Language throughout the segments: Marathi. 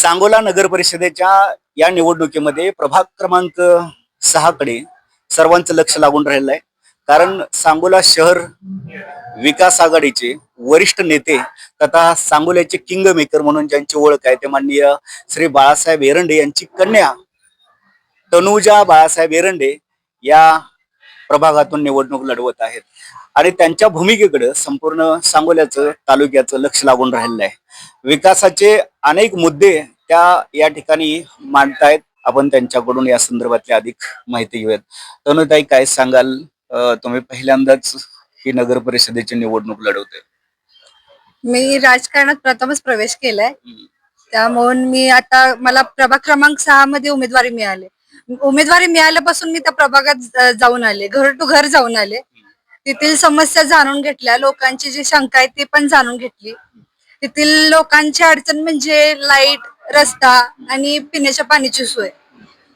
सांगोला नगर परिषदेच्या या निवडणुकीमध्ये प्रभाग क्रमांक सहा कडे सर्वांचं लक्ष लागून राहिलं आहे. कारण सांगोला शहर विकास आघाडीचे वरिष्ठ नेते तथा सांगोल्याचे किंग मेकर म्हणून ज्यांची ओळख आहे ते माननीय श्री बाळासाहेब एरंडे यांची कन्या तनुजा बाळासाहेब एरंडे या प्रभागातून निवडणूक लढवत आहेत. आणि त्यांच्या भूमिकेकडे संपूर्ण सांगोल्याचं तालुक्याचं लक्ष लागून राहिलेलं आहे. विकासाचे अनेक मुद्दे त्या या ठिकाणी मांडतायत. आपण त्यांच्याकडून या संदर्भातली अधिक माहिती घेऊयात. तनुताई काय सांगाल? तुम्ही पहिल्यांदाच ही नगर परिषदेची निवडणूक लढवते मी राजकारणात प्रथमच प्रवेश केलाय. त्यामुळे मी आता मला प्रभाग क्रमांक सहा मध्ये उमेदवारी मिळाली. उमेदवारी मिळाल्यापासून मी त्या प्रभागात जाऊन आले. घर टू घर जाऊन आले. तेथील समस्या जाणून घेतल्या. लोकांची जी शंका आहे ती पण जाणून घेतली. तेथील लोकांची अडचण म्हणजे लाइट रस्ता आणि पिण्याच्या पाण्याची सोय.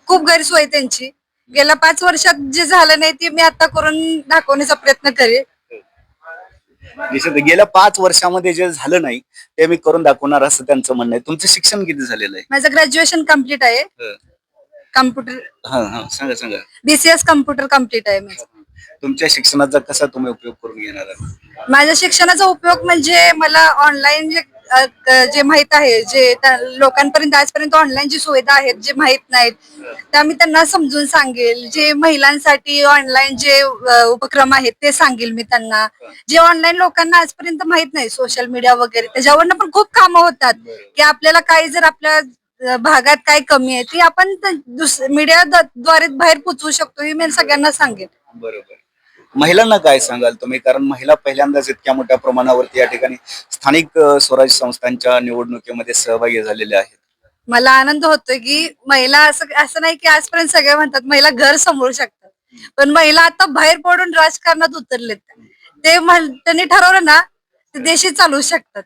खूप गैरसोय त्यांची. गेल्या पाच वर्षात जे झालं नाही ते मी आता करून दाखवण्याचा प्रयत्न करेन निश्चित. गेल्या पाच वर्षामध्ये जे झालं नाही ते मी करून दाखवणार असं त्यांचं म्हणणं आहे. तुमचं शिक्षण किती झालेलं आहे? माझं ग्रॅज्युएशन कंप्लीट आहे. कम्प्युटर हा हा. सांगा सांगा. बीसीएस कम्प्युटर कंप्लीट आहे माझं. तुमच्या शिक्षणाचा कसा तुम्ही उपयोग करून घेणार आहात? माझ्या शिक्षणाचा उपयोग म्हणजे मला ऑनलाईन जे अ, क- जे माहीत आहे जे त्या लोकांपर्यंत आजपर्यंत ऑनलाईन जी सुविधा आहेत जे माहीत नाहीत त्या मी त्यांना समजून सांगेल. जे महिलांसाठी ऑनलाईन जे अ, उपक्रम आहेत ते सांगेल मी त्यांना. जे ऑनलाईन लोकांना आजपर्यंत माहीत नाही सोशल मीडिया वगैरे त्याच्यावरनं पण खूप कामं होतात. की आपल्याला काही जर आपल्या अ, भागात काय कमी आहे ती आपण मीडिया द्वारे बाहेर पोचवू शकतो हे मी सगळ्यांना सांगेल बरोबर. महिलांना काय सांगाल तुम्ही? कारण महिला पहिल्यांदाच इतक्या मोठ्या प्रमाणावरती या ठिकाणी स्थानिक अ, संस्थांच्या निवडणुकीमध्ये सहभागी झालेल्या आहेत. मला आनंद होतोय की महिला असं असं नाही की आजपर्यंत सगळे म्हणतात महिला घर सांभाळू शकतात. पण महिला आता बाहेर पडून राजकारणात उतरलेत. ते म्हण- त्यांनी ठरवलं ना ते देशी चालवू शकतात.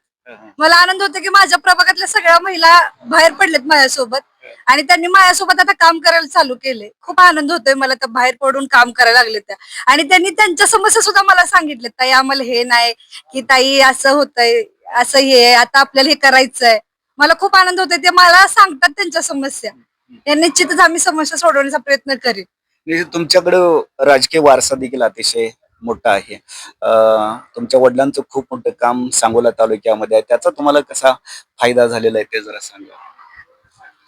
मला आनंद होतो की माझ्या प्रभागातल्या सगळ्या महिला बाहेर पडलेत माझ्यासोबत. आणि त्यांनी माझ्यासोबत आता काम करायला चालू केले. खूप आनंद होतोय मला तर बाहेर पडून काम करायला लागले त्या. आणि त्यांनी त्यांच्या समस्या सुद्धा मला सांगितल्या ताई आम्हाला हे नाही की ताई असं होतंय असं हे आता आपल्याला हे करायचंय. मला खूप आनंद होतोय. ते मला सांगतात त्यांच्या समस्या. या निश्चितच आम्ही समस्या सोडवण्याचा प्रयत्न करीन. तुमच्याकडे तुमच्याकडं राजकीय वारसा देखील अतिशय मोठा आहे. तुमच्या वडिलांचं खूप मोठं काम सांगोला तालुक्यामध्ये आहे. त्याचा तुम्हाला कसा फायदा झालेला आहे ते जरा सांगा.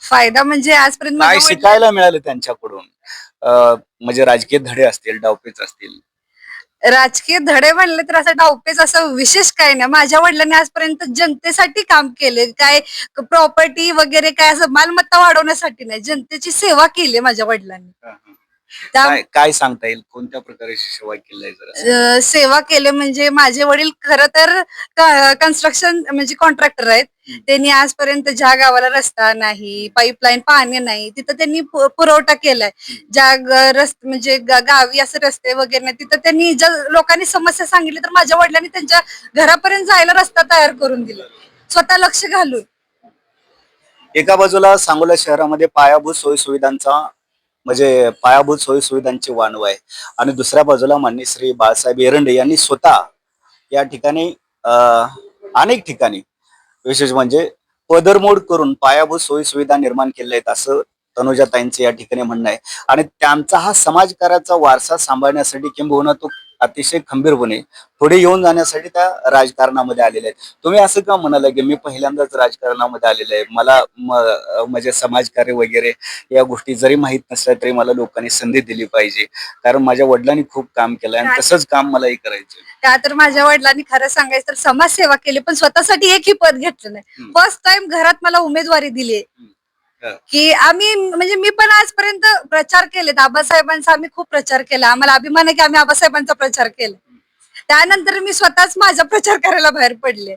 फायदा म्हणजे आजपर्यंत काय माझ्या वडिलां- शिकायला मिळालं त्यांच्याकडून. अ, म्हणजे राजकीय धडे असतील डावपेच असतील. राजकीय धडे म्हणले तर असं डावपेच असं विशेष काय नाही. माझ्या वडिलांनी आजपर्यंत जनतेसाठी काम केले. काय प्रॉपर्टी वगैरे काय असं मालमत्ता वाढवण्यासाठी नाही. जनतेची सेवा केली माझ्या वडिलांनी. त्या काय काय सांगता येईल? कोणत्या प्रकारे सेवा केली आहे जरा? अ, सेवा केले म्हणजे माझे वडील खर तर कन्स्ट्रक्शन म्हणजे कॉन्ट्रॅक्टर आहेत. त्यांनी आजपर्यंत ज्या गावाला रस्ता नाही पाईपलाईन पाणी नाही तिथं त्यांनी पु- पुरवठा केलाय. ज्या ग- रस्ते म्हणजे ग- गावी असं रस्ते वगैरे नाही तिथं त्यांनी ज्या लोकांनी समस्या सांगितली तर माझ्या वडिलांनी त्यांच्या घरापर्यंत जायला रस्ता तयार करून दिला. स्वतः लक्ष घालून. एका बाजूला सांगोला शहरामध्ये पायाभूत सोयी सुविधांचा म्हणजे पायाभूत सोयी सुविधांची वाणव आहे. आणि दुसऱ्या बाजूला माननीय श्री बाळासाहेब एरंडे यांनी स्वतः या ठिकाणी अनेक ठिकाणी विशेष म्हणजे पदरमोड करून पायाभूत सोयी सुविधा निर्माण केल्या आहेत असं तनुजाताईंचं या ठिकाणी म्हणणं आहे. आणि त्यांचा हा समाजकाराचा वारसा सांभाळण्यासाठी किंबहुना तो अतिशय खंबीरपणे पुढे येऊन जाण्यासाठी त्या राजकारणामध्ये आलेले आहेत. तुम्ही असं का म्हणाला की मी पहिल्यांदाच राजकारणामध्ये आलेले आहे? मला म्हणजे समाजकार्य वगैरे या गोष्टी जरी माहीत नसल्या तरी मला लोकांनी संधी दिली पाहिजे. कारण माझ्या वडिलांनी खूप काम केलं आणि तसंच काम मलाही करायचं. त्या तर माझ्या वडिलांनी खरं सांगायचं तर समाजसेवा केली पण स्वतःसाठी एकही पद घेतलं नाही. फर्स्ट टाइम घरात मला उमेदवारी दिली. की आम्ही म्हणजे मी पण आजपर्यंत प्रचार केलेत. आबासाहेबांचा आम्ही खूप प्रचार केला. आम्हाला अभिमान आहे की आम्ही आबासाहेबांचा प्रचार केला. त्यानंतर मी स्वतःच माझा प्रचार करायला बाहेर पडले.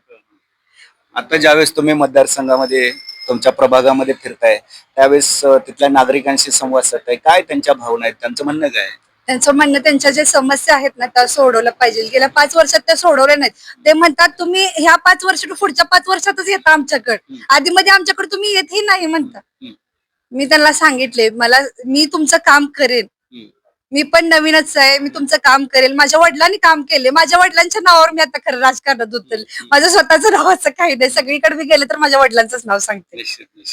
आता ज्यावेळेस तुम्ही मतदारसंघामध्ये तुमच्या प्रभागामध्ये फिरताय त्यावेळेस तिथल्या नागरिकांशी संवाद साधताय. काय त्यांच्या भावना आहेत? त्यांचं म्हणणं काय? त्यांचं म्हणणं त्यांच्या ज्या समस्या आहेत ना त्या सोडवल्या पाहिजे. गेल्या पाच वर्षात त्या सोडवल्या नाहीत. ते म्हणतात तुम्ही ह्या पाच वर्ष पुढच्या पाच वर्षातच येता आमच्याकडे. आधी मध्ये आमच्याकडे तुम्ही येतही नाही म्हणता. मी त्यांना सांगितले मला मी तुमचं काम करेन. मी पण नवीनच आहे मी तुमचं काम करेल. माझ्या वडिलांनी काम केले. माझ्या वडिलांच्या नावावर मी आता खरं राजकारणात उतरले माझं स्वतःचं नावाचं काही नाही. सगळीकडे मी गेले तर माझ्या वडिलांचंच नाव सांगते.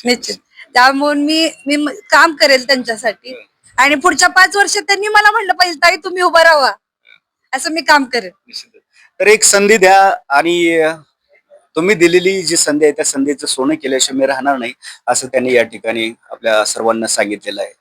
निश्चित त्यामुळे मी म- काम करेल त्यांच्यासाठी. आणि पुढच्या पाच वर्षात त्यांनी मला म्हणलं पाहिजे ताई तुम्ही उभं राहा. असं मी काम करेन. तर एक संधी द्या आणि तुम्ही दिलेली जी संधी आहे त्या संधीचं सोनं केल्याशिवाय मी राहणार नाही असं त्यांनी या ठिकाणी आपल्या सर्वांना सांगितलेलं आहे.